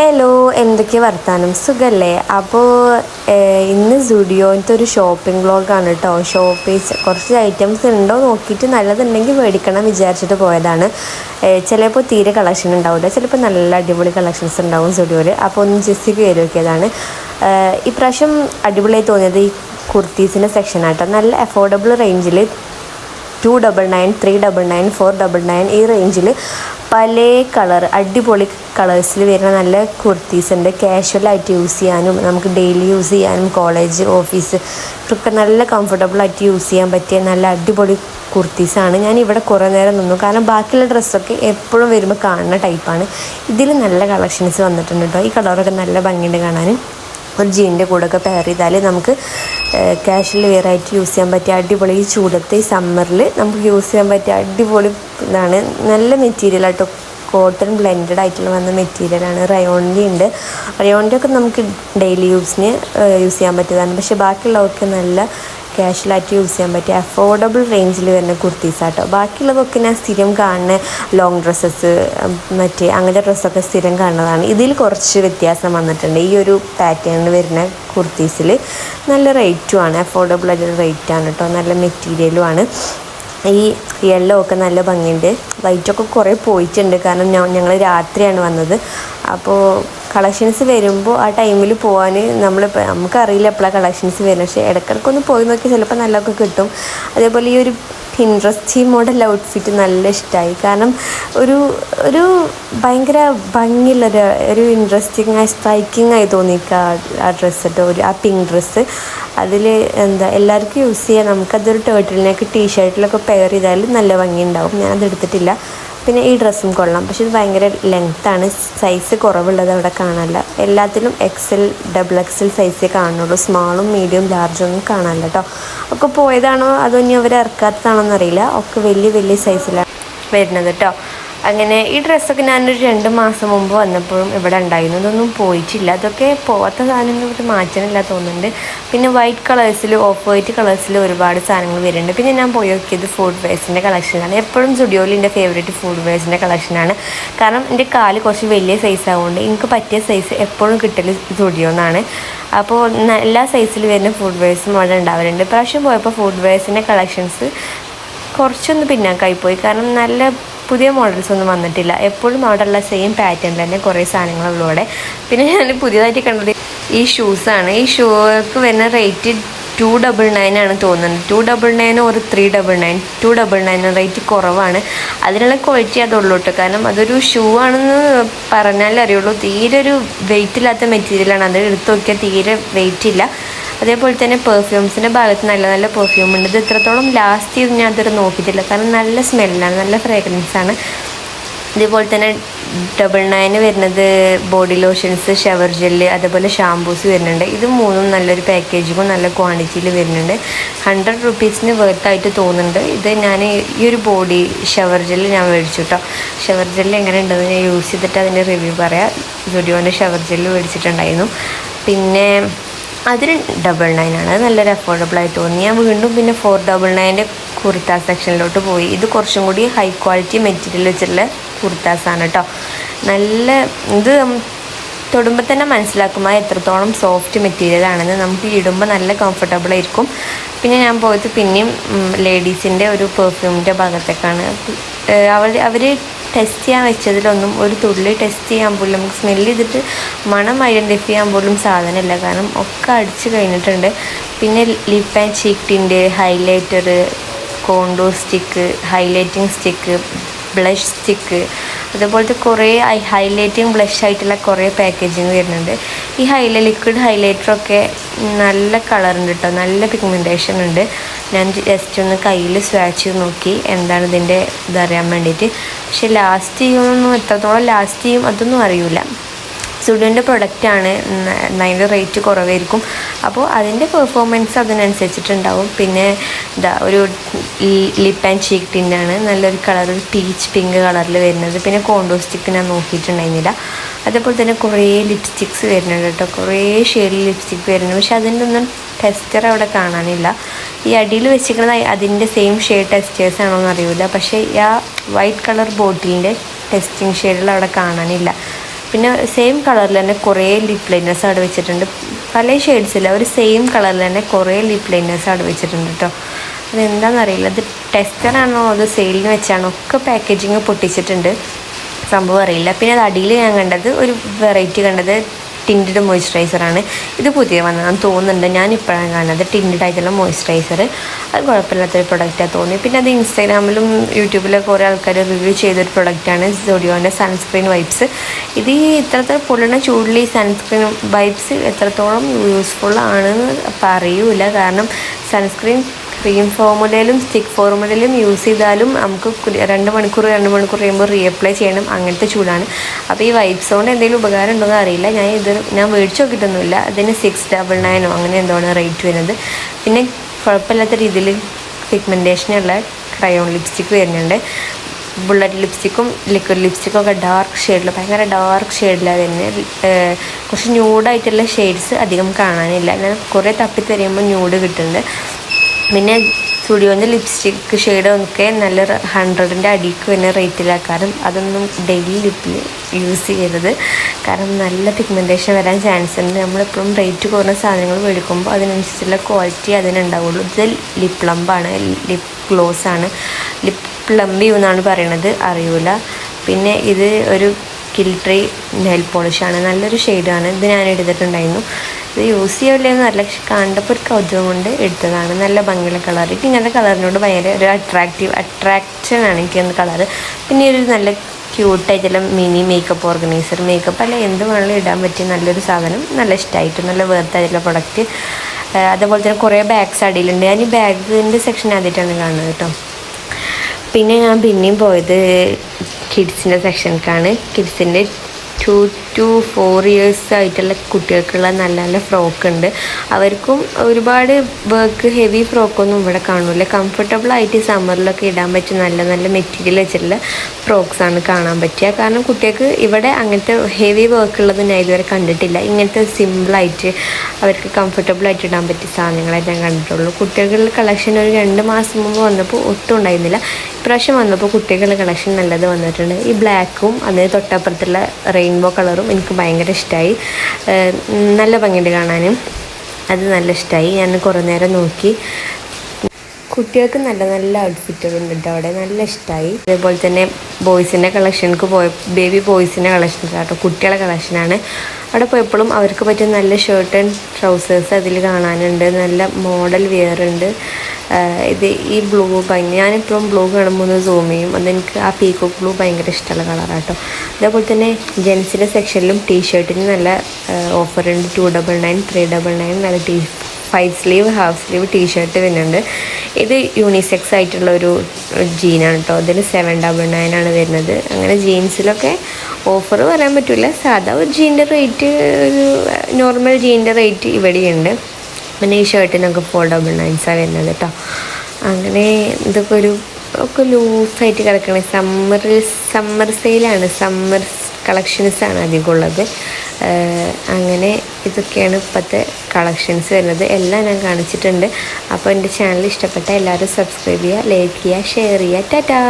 Hello എന്തൊക്കെ വർത്താനം? സുഖല്ലേ? അപ്പോൾ ഇന്ന് സുഡിയോന്റെ ഒരു ഷോപ്പിംഗ് വ്ളോഗാണ് കേട്ടോ ഷോപ്പിൽ കുറച്ച് ഐറ്റംസ് ഉണ്ടോ നോക്കിയിട്ട് നല്ലതുണ്ടെങ്കിൽ മേടിക്കണം വിചാരിച്ചിട്ട് പോയതാണ്. ചിലപ്പോൾ തീരെ കളക്ഷൻ ഉണ്ടാവില്ല ചിലപ്പോൾ നല്ല അടിപൊളി കളക്ഷൻസ് ഉണ്ടാവും സുഡിയോയിൽ അപ്പോൾ ഒന്ന് ജസ്റ്റ് കയറി നോക്കിയതാണ്. ഇപ്രാവശ്യം അടിപൊളിയായി തോന്നിയത് ഈ കുർത്തീസിന്റെ സെക്ഷനാട്ടോ നല്ല അഫോർഡബിൾ റേഞ്ചിൽ two double nine three double nine four double nine ഈ റേഞ്ചിൽ പല കളർ അടിപൊളി കളേഴ്സിൽ വരുന്ന നല്ല കുർത്തീസ് ഉണ്ട്. കാഷ്വലായിട്ട് യൂസ് ചെയ്യാനും നമുക്ക് ഡെയിലി യൂസ് ചെയ്യാനും കോളേജ് ഓഫീസ് ഒക്കെ നല്ല കംഫർട്ടബിൾ ആയിട്ട് യൂസ് ചെയ്യാൻ പറ്റിയ നല്ല അടിപൊളി കുർത്തീസാണ് ഞാൻ ഇവിടെ കുറേ നേരം നിന്നു. കാരണം ബാക്കിയുള്ള ഡ്രസ്സൊക്കെ എപ്പോഴും വരുമ്പോൾ കാണുന്ന ടൈപ്പാണ് ഇതിൽ നല്ല കളക്ഷൻസ് വന്നിട്ടുണ്ട് കേട്ടോ ഈ കളറൊക്കെ നല്ല ഭംഗിയുണ്ട് കാണാൻ ഒരു ജീന്റെ കൂടെ ഒക്കെ പെയർ ചെയ്താൽ നമുക്ക് കാഷ്വൽ വെയർ ആയിട്ട് യൂസ് ചെയ്യാൻ പറ്റിയ അടിപൊളി ഈ ചൂടത്തെ സമ്മറിൽ നമുക്ക് യൂസ് ചെയ്യാൻ പറ്റിയ അടിപൊളി ഇതാണ്. നല്ല മെറ്റീരിയൽ ആട്ടോ കോട്ടൺ ബ്ലെൻഡഡ് ആയിട്ടുള്ള വന്ന മെറ്റീരിയലാണ് റയോണിന്റെ ഉണ്ട്. റയോണിന്റെ ഒക്കെ നമുക്ക് ഡെയിലി യൂസിന് യൂസ് ചെയ്യാൻ പറ്റിയതാണ്. പക്ഷേ ബാക്കിയുള്ളവർക്ക് നല്ല ക്യാഷ്വലായിട്ട് യൂസ് ചെയ്യാൻ പറ്റിയ അഫോർഡബിൾ റേഞ്ചിൽ വരുന്ന കുർത്തീസാട്ടോ ബാക്കിയുള്ളതൊക്കെ ഞാൻ സ്ഥിരം കാണുന്ന ലോങ് ഡ്രസ്സസ് മറ്റേ അങ്ങനത്തെ ഡ്രസ്സൊക്കെ സ്ഥിരം കാണുന്നതാണ്. ഇതിൽ കുറച്ച് വ്യത്യാസം വന്നിട്ടുണ്ട്. ഈ ഒരു പാറ്റേണിൽ വരുന്ന കുർത്തീസിൽ നല്ല റേറ്റുമാണ് അഫോർഡബിൾ ആയിട്ടുള്ള റേറ്റാണ് കേട്ടോ നല്ല മെറ്റീരിയലും ആണ്. ഈ യെല്ലോ ഒക്കെ നല്ല ഭംഗിയുണ്ട്. വൈറ്റൊക്കെ കുറേ പോയിട്ടുണ്ട്. കാരണം ഞങ്ങൾ രാത്രിയാണ് വന്നത്. അപ്പോൾ കളക്ഷൻസ് വരുമ്പോൾ ആ ടൈമിൽ പോകാൻ നമ്മൾ നമുക്കറിയില്ല എപ്പോഴാണ് കളക്ഷൻസ് വരുന്നത്. പക്ഷേ ഇടയ്ക്കിടയ്ക്കൊന്ന് പോയി നോക്കി ചിലപ്പോൾ നല്ലതൊക്കെ കിട്ടും. അതേപോലെ ഈ ഒരു പിൻട്രസ്റ്റ് മോഡൽ ഔട്ട്ഫിറ്റ് നല്ല ഇഷ്ടമായി കാരണം ഒരു ഒരു ഭയങ്കര ഭംഗിയുള്ളൊരു ഒരു ഇൻട്രസ്റ്റിംഗ് ആയി സ്ട്രൈക്കിംഗ് ആയി തോന്നിക്കുക ആ ഡ്രസ്സ് കേട്ടോ ഒരു ആ പിങ്ക് ഡ്രസ്സ് അതിൽ എന്താ എല്ലാവർക്കും യൂസ് ചെയ്യാം. നമുക്കതൊരു ടേർട്ടിലിനൊക്കെ ടീഷർട്ടിലൊക്കെ പെയർ ചെയ്താൽ നല്ല ഭംഗി ഉണ്ടാവും ഞാനത് എടുത്തിട്ടില്ല. പിന്നെ ഈ ഡ്രസ്സും കൊള്ളാം. പക്ഷെ ഇത് ഭയങ്കര ലെങ്ത്താണ് സൈസ് കുറവുള്ളത് അവിടെ കാണാനില്ല. എല്ലാത്തിലും എക്സൽ ഡബിൾ എക്സൽ സൈസേ കാണുള്ളൂ സ്മാളും മീഡിയം ലാർജും ഒന്നും കാണാനില്ല കേട്ടോ ഒക്കെ പോയതാണോ? അതോ ഇനി അവർ ഇറക്കാത്തതാണോ എന്നറിയില്ല ഒക്കെ വലിയ വലിയ സൈസിലാണ് വരുന്നത് കേട്ടോ അങ്ങനെ ഈ ഡ്രസ്സൊക്കെ ഞാനൊരു രണ്ട് മാസം മുമ്പ് വന്നപ്പോഴും ഇവിടെ ഉണ്ടായിരുന്നു. ഇതൊന്നും പോയിട്ടില്ല. അതൊക്കെ പോവാത്ത സാധനങ്ങൾ ഇവിടെ മാറ്റണില്ല തോന്നുന്നുണ്ട്. പിന്നെ വൈറ്റ് കളേഴ്സിൽ ഓഫ് വൈറ്റ് കളേഴ്സിൽ ഒരുപാട് സാധനങ്ങൾ വരുന്നുണ്ട്. പിന്നെ ഞാൻ പോയി നോക്കിയത് ഫുഡ് വെയർസിന്റെ കളക്ഷനാണ് എപ്പോഴും സ്റ്റുഡിയോയിൽ എന്റെ ഫേവറേറ്റ് ഫുഡ് വെയർസിന്റെ കളക്ഷനാണ് കാരണം എന്റെ കാൽ കുറച്ച് വലിയ സൈസ് ആവുകൊണ്ട് എനിക്ക് പറ്റിയ സൈസ് എപ്പോഴും കിട്ടൽ സ്റ്റുഡിയോ എന്നാണ് അപ്പോൾ എല്ലാ സൈസിൽ വരുന്ന ഫുഡ് വെയർസും അവിടെ ഉണ്ടാവലുണ്ട്. പ്രാവശ്യം പോയപ്പോൾ ഫുഡ് വെയർസിന്റെ കളക്ഷൻസ് കുറച്ചൊന്ന് പിന്നാക്കായി പോയി. കാരണം നല്ല പുതിയ മോഡൽസ് ഒന്നും വന്നിട്ടില്ല. എപ്പോഴും അവിടെ ഉള്ള സെയിം പാറ്റേൺ തന്നെ കുറേ സാധനങ്ങളുള്ളൂ അവിടെ പിന്നെ ഞാൻ പുതിയതായിട്ട് കണ്ടത് ഈ ഷൂസാണ് ഈ ഷൂക്ക് വരുന്ന റേറ്റ് ടു ഡബിൾ നയൻ ആണ് തോന്നുന്നത്. ടു ഡബിൾ നയൻ ഒരു three double nine two double nine rate കുറവാണ്. അതിനുള്ള ക്വാളിറ്റി അതുള്ളൂ കേട്ടോ കാരണം അതൊരു ഷൂ ആണെന്ന് പറഞ്ഞാലേ അറിയുള്ളൂ. തീരെ ഒരു വെയിറ്റ് ഇല്ലാത്ത മെറ്റീരിയലാണ് അത് എടുത്ത് നോക്കിയാൽ തീരെ വെയിറ്റ് ഇല്ല. അതേപോലെ തന്നെ പെർഫ്യൂംസിന്റെ ഭാഗത്ത് നല്ല നല്ല പെർഫ്യൂം ഉണ്ട്. ഇത് ഇത്രത്തോളം ലാസ്റ്റ് ചെയ്ത് ഞാൻ അതൊരു നോക്കിയിട്ടില്ല. കാരണം നല്ല സ്മെല്ലാണ് നല്ല ഫ്രേഗ്രൻസ് ആണ്. ഇതേപോലെ തന്നെ ഡബിൾ നയന് വരുന്നത് ബോഡി ലോഷൻസ് ഷവർ ജെല്ല് അതേപോലെ ഷാംപൂസ് വരുന്നുണ്ട്. ഇത് മൂന്നും നല്ലൊരു പാക്കേജിങ്ങും നല്ല ക്വാണ്ടിറ്റിയിൽ വരുന്നുണ്ട്. ഹൺഡ്രഡ് റുപ്പീസിന് വെർത്തായിട്ട് തോന്നുന്നുണ്ട്. ഇത് ഞാൻ ഈ ഒരു ബോഡി ഷവർ ജെല്ല് ഞാൻ മേടിച്ചു കേട്ടോ ഷവർ ജെല്ല് എങ്ങനെ ഉണ്ടെന്ന് ഞാൻ യൂസ് ചെയ്തിട്ട് അതിന്റെ റിവ്യൂ പറയാം. ജുഡിയോന്റെ ഷവർ ജെല്ല് മേടിച്ചിട്ടുണ്ടായിരുന്നു. പിന്നെ അതിന് ഡബിൾ നയൻ ആണ്. അത് നല്ലൊരു അഫോർഡബിൾ ആയി തോന്നി. ഞാൻ വീണ്ടും പിന്നെ ഫോർ ഡബിൾ നയന്റെ കുർത്ത സെക്ഷനിലോട്ട് പോയി. ഇത് കുറച്ചും കൂടി ഹൈ ക്വാളിറ്റി മെറ്റീരിയൽ വെച്ചിട്ടുള്ള കുർത്താസാണ് കേട്ടോ നല്ല ഇത് തൊടുമ്പോൾ തന്നെ മനസ്സിലാക്കും എത്രത്തോളം സോഫ്റ്റ് മെറ്റീരിയൽ ആണെന്ന്. നമുക്ക് ഇടുമ്പോൾ നല്ല കംഫർട്ടബിൾ ആയിരിക്കും. പിന്നെ ഞാൻ പോയത് പിന്നെയും ലേഡീസിന്റെ ഒരു പെർഫ്യൂമിന്റെ ഭാഗത്തേക്കാണ്. അവർ അവർ ടെസ്റ്റ് ചെയ്യാൻ വെച്ചതിലൊന്നും ഒരു തുള്ളി ടെസ്റ്റ് ചെയ്യാൻ പോലും നമുക്ക് സ്മെല്ല് ചെയ്തിട്ട് മണം ഐഡന്റിഫൈ ചെയ്യാൻ പോലും സാധനമില്ല. കാരണം ഒക്കെ അടിച്ച് കഴിഞ്ഞിട്ടുണ്ട്. പിന്നെ lip and cheek ടിന്റെ highlighter contour stick highlighting stick blush stick അതുപോലത്തെ കുറേ ഐ ഹൈലൈറ്റിങ് ബ്ലഷ് ആയിട്ടുള്ള കുറേ പാക്കേജിങ് വരുന്നുണ്ട്. ഈ ഹൈല ലിക്വിഡ് ഹൈലൈറ്ററൊക്കെ നല്ല കളറുണ്ട് കേട്ടോ നല്ല പിഗ്മെന്റേഷൻ ഉണ്ട്. ഞാൻ ജസ്റ്റ് ഒന്ന് കയ്യിൽ സ്വാച്ച് നോക്കി എന്താണ് ഇതിന്റെ ഇതറിയാൻ വേണ്ടിയിട്ട്. പക്ഷേ ലാസ്റ്റ് ചെയ്യുമെന്നൊന്നും എത്രത്തോളം ലാസ്റ്റ് ചെയ്യും അതൊന്നും അറിയില്ല സുഡിയോന്റെ പ്രൊഡക്റ്റാണ് അതിന്റെ റേറ്റ് കുറവായിരിക്കും. അപ്പോൾ അതിന്റെ പെർഫോമൻസ് അതിനനുസരിച്ചിട്ടുണ്ടാവും. പിന്നെ ഇതാ ഒരു ലിപ്പ് ആൻഡ് ചീക്ക് ടിന്റാണ് നല്ലൊരു കളർ പീച്ച് പിങ്ക് കളറിൽ വരുന്നത്. പിന്നെ കോണ്ടോ സ്റ്റിക്ക് ഞാൻ നോക്കിയിട്ടുണ്ടായിരുന്നില്ല. അതേപോലെ തന്നെ കുറേ ലിപ്സ്റ്റിക്സ് വരുന്നുണ്ട് കേട്ടോ. കുറേ ഷെയ്ഡിൽ ലിപ്സ്റ്റിക്ക് വരുന്നുണ്ട്. പക്ഷെ അതിന്റെ ഒന്നും ടെസ്റ്റർ അവിടെ കാണാനില്ല. ഈ അടിയിൽ വെച്ചിരിക്കുന്നത് അതിന്റെ സെയിം ഷെയ്ഡ് ടെസ്റ്റേഴ്സ് ആണോ എന്ന് അറിയില്ല പക്ഷേ ആ വൈറ്റ് കളർ ബോട്ടിലിന്റെ ടെസ്റ്റിംഗ് ഷെയ്ഡിൽ അവിടെ കാണാനില്ല. പിന്നെ സെയിം കളറിൽ തന്നെ കുറേ ലിപ് ലൈനേഴ്സ് അവിടെ വെച്ചിട്ടുണ്ട്. പല ഷെയ്ഡ്സില്ല ഒരു സെയിം കളറിൽ തന്നെ കുറേ ലിപ് ലൈനേഴ്സ് അവിടെ വെച്ചിട്ടുണ്ട് കേട്ടോ അതെന്താണെന്നറിയില്ല അത് ടെസ്റ്ററാണോ അത് സെയിലിന് വെച്ചാണോ? ഒക്കെ പാക്കേജിങ് പൊട്ടിച്ചിട്ടുണ്ട്. സംഭവം അറിയില്ല. പിന്നെ അത് അടിയിൽ ഞാൻ കണ്ടത് ഒരു വെറൈറ്റി കണ്ടത് ടിന്റഡ് മോയ്സ്ചറൈസറാണ് ഇത് പുതിയ വന്നതാണെന്ന് തോന്നുന്നുണ്ട്. ഞാൻ ഇപ്പോഴാണ് കാണുന്നത്. ടിന്റഡ് ആയിട്ടുള്ള മോയ്സ്ചറൈസർ അത് കുഴപ്പമില്ലാത്തൊരു പ്രൊഡക്റ്റാണ് തോന്നി. പിന്നെ അത് ഇൻസ്റ്റാഗ്രാമിലും യൂട്യൂബിലൊക്കെ കുറേ ആൾക്കാർ റിവ്യൂ ചെയ്തൊരു പ്രൊഡക്റ്റാണ് സോഡിയോന്റെ സൺസ്ക്രീൻ വൈപ്സ് ഇത് ഈ ഇത്രത്തോളം പൊള്ളുന്ന ചൂടിൽ സൺസ്ക്രീൻ വൈപ്സ് എത്രത്തോളം യൂസ്ഫുൾ ആണെന്ന് പറയൂല. കാരണം സൺസ്ക്രീൻ ക്രീം ഫോർമുലയിലും സ്റ്റിക്ക് ഫോർമുലയിലും യൂസ് ചെയ്താലും നമുക്ക് രണ്ട് മണിക്കൂർ രണ്ട് മണിക്കൂർ കഴിയുമ്പോൾ റീഅപ്ലൈ ചെയ്യണം. അങ്ങനത്തെ ചൂടാണ്. അപ്പോൾ ഈ വൈപ്സ് കൊണ്ട് എന്തെങ്കിലും ഉപകാരം ഉണ്ടോ എന്ന് അറിയില്ല. ഞാൻ ഇത് ഞാൻ മേടിച്ച് നോക്കിയിട്ടൊന്നുമില്ല. അതിന് സിക്സ് ഡബിൾ നയനോ അങ്ങനെ എന്താണ് റേറ്റ് വരുന്നത്. പിന്നെ കുഴപ്പമില്ലാത്ത രീതിയിൽ പിഗ്മെന്റേഷനുള്ള ക്രയോൺ ലിപ്സ്റ്റിക്ക് വരുന്നുണ്ട്. ബുള്ളറ്റ് ലിപ്സ്റ്റിക്കും ലിക്വിഡ് ലിപ്സ്റ്റിക്കും ഒക്കെ ഡാർക്ക് ഷെയ്ഡിൽ ഭയങ്കര ഡാർക്ക് ഷെയ്ഡിലാണ് തന്നെ കുറച്ച് ന്യൂഡായിട്ടുള്ള ഷെയ്ഡ്സ് അധികം കാണാനില്ല. ഞാൻ കുറേ തപ്പിത്തെറിയുമ്പോൾ ന്യൂഡ് കിട്ടുന്നുണ്ട്. പിന്നെ സ്റ്റുഡിയോന്റെ ലിപ്സ്റ്റിക്ക് ഷെയ്ഡൊക്കെ നല്ല ഹൺഡ്രഡിന്റെ അടിക്ക് പിന്നെ റേറ്റിലാണ് കാരണം അതൊന്നും ഡെയിലി ലിപ്പിൽ യൂസ് ചെയ്യരുത്. കാരണം നല്ല പിഗ്മെന്റേഷൻ വരാൻ ചാൻസ് ഉണ്ട്. നമ്മളെപ്പോഴും റേറ്റ് കുറഞ്ഞ സാധനങ്ങൾ മേടിക്കുമ്പോൾ അതിനനുസരിച്ചുള്ള ക്വാളിറ്റി അതിനുണ്ടാവുള്ളൂ. ഇത് ലിപ് പ്ലംബാണ് ലിപ് ഗ്ലോസ് ആണ്. ലിപ് പ്ലംബ് എന്നാണ് പറയണത്. അറിയൂല. പിന്നെ ഇത് ഒരു കിൽട്രി നെയിൽ പോളിഷാണ് നല്ലൊരു ഷെയ്ഡാണ് ഇത് ഞാൻ എടുത്തിട്ടുണ്ടായിരുന്നു. ഇത് യൂസ് ചെയ്യില്ലെന്ന് അറിയില്ല പക്ഷെ കണ്ടപ്പോൾ ഒരു കൗതുകം കൊണ്ട് എടുത്തതാണ്. നല്ല ഭംഗിയുള്ള കളർ എനിക്ക് ഇങ്ങനത്തെ കളറിനോട് ഭയങ്കര ഒരു അട്രാക്റ്റീവ് അട്രാക്ഷൻ ആണ് എനിക്ക് കളർ പിന്നെ ഒരു നല്ല ക്യൂട്ടായിട്ടുള്ള മിനി മേക്കപ്പ് ഓർഗനൈസർ മേക്കപ്പ് അല്ല എന്ത് വേണമെങ്കിലും ഇടാൻ പറ്റിയ നല്ലൊരു സാധനം. നല്ല ഇഷ്ടമായിട്ട് നല്ല വേർത്തായിട്ടുള്ള പ്രൊഡക്റ്റ് അതേപോലെ തന്നെ കുറേ ബാഗ്സ് അടിയിലുണ്ട്. ഞാൻ ഈ ബാഗിന്റെ സെക്ഷൻ ആദ്യമായിട്ടാണ് കാണുന്നത് കേട്ടോ. പിന്നെ ഞാൻ പിന്നെയും പോയത് കിഡ്സിന്റെ സെക്ഷനിലേക്കാണ് കിഡ്സിന്റെ ടു ടു ഫോർ ഇയേഴ്സ് ആയിട്ടുള്ള കുട്ടികൾക്കുള്ള നല്ല നല്ല ഫ്രോക്ക് ഉണ്ട്. അവർക്കും ഒരുപാട് വർക്ക് ഹെവി ഫ്രോക്കൊന്നും ഇവിടെ കാണില്ല കംഫർട്ടബിൾ ആയിട്ട് സമ്മറിലൊക്കെ ഇടാൻ പറ്റിയ നല്ല നല്ല മെറ്റീരിയൽ വെച്ചിട്ടുള്ള ഫ്രോക്സാണ് കാണാൻ പറ്റുക കാരണം കുട്ടികൾക്ക് ഇവിടെ അങ്ങനത്തെ ഹെവി വർക്ക് ഉള്ളത് ഞാൻ ഇതുവരെ കണ്ടിട്ടില്ല. ഇങ്ങനത്തെ സിമ്പിളായിട്ട് അവർക്ക് കംഫർട്ടബിൾ ആയിട്ട് ഇടാൻ പറ്റിയ സാധനങ്ങളെ ഞാൻ കണ്ടിട്ടുള്ളൂ. കുട്ടികളുടെ കളക്ഷൻ ഒരു രണ്ട് മാസം മുമ്പ് വന്നപ്പോൾ ഒട്ടും ഉണ്ടായിരുന്നില്ല. ഇപ്രാവശ്യം വന്നപ്പോൾ കുട്ടികളുടെ കളക്ഷൻ നല്ലത് വന്നിട്ടുണ്ട്. ഈ ബ്ലാക്കും അതിന് തൊട്ടപ്പുറത്തുള്ള റെയിൻബോ കളറും എനിക്ക് ഭയങ്കര ഇഷ്ടമായി നല്ല ഭംഗിയുണ്ട് കാണാനും. അത് നല്ല ഇഷ്ടമായി ഞാൻ കുറേ നേരം നോക്കി. കുട്ടികൾക്ക് നല്ല നല്ല ഔട്ട്ഫിറ്റുകളുണ്ട് കേട്ടോ അവിടെ. നല്ല ഇഷ്ടമായി അതേപോലെ തന്നെ ബോയ്സിന്റെ കളക്ഷനിക്ക് പോയ ബേബി ബോയ്സിന്റെ കളക്ഷൻ കേട്ടോ. കുട്ടികളെ കളക്ഷനാണ് അവിടെ പോയപ്പോഴും അവർക്ക് പറ്റിയ നല്ല ഷർട്ട് ആൻഡ് ട്രൗസേഴ്സ് അതിൽ കാണാനുണ്ട്. നല്ല മോഡൽ വെയർ ഉണ്ട്. ഇത് ഈ ബ്ലൂ ഭയങ്കര ഞാനെപ്പോഴും ബ്ലൂ കാണുമ്പോൾ ഒന്ന് സൂം ചെയ്യും. അതെനിക്ക് ആ പീക്കോക്ക് ബ്ലൂ ഭയങ്കര ഇഷ്ടമുള്ള കളറാട്ടോ അതേപോലെ തന്നെ ജെൻസിന്റെ സെക്ഷനിലും ടീഷർട്ടിന് നല്ല ഓഫർ ഉണ്ട്. Two double nine three double nine നല്ല T five sleeve half sleeve T-shirt വരുന്നുണ്ട്. ഇത് യൂണിസെക്സ് ആയിട്ടുള്ള ഒരു ജീനാണ് കേട്ടോ അതിൽ സെവൻ ഡബിൾ നയൻ ആണ് വരുന്നത്. അങ്ങനെ ജീൻസിലൊക്കെ ഓഫർ പറയാൻ പറ്റില്ല സാധാ ഒരു ജീന്റെ റേറ്റ് ഒരു നോർമൽ ജീന്റെ റേറ്റ് ഇവിടെയുണ്ട്. പിന്നെ ഈ ഷർട്ടിനൊക്കെ ഫോർ ഡബിൾ നയൻസാണ് വരുന്നത് കേട്ടോ അങ്ങനെ ഇതൊക്കെ ഒരു ഒക്കെ ലൂസായിട്ട് കിടക്കണേ. സമ്മർ സമ്മർ സെയിലാണ് സമ്മർ കളക്ഷൻസ് ആണ് അധികം ഉള്ളത്. അങ്ങനെ ഇതൊക്കെയാണ് ഇപ്പോഴത്തെ കളക്ഷൻസ് വരുന്നത്. എല്ലാം ഞാൻ കാണിച്ചിട്ടുണ്ട്. അപ്പോൾ എന്റെ ചാനൽ ഇഷ്ടപ്പെട്ട എല്ലാവരും സബ്സ്ക്രൈബ് ചെയ്യുക ലൈക്ക് ചെയ്യുക ഷെയർ ചെയ്യുക. ടാറ്റാ!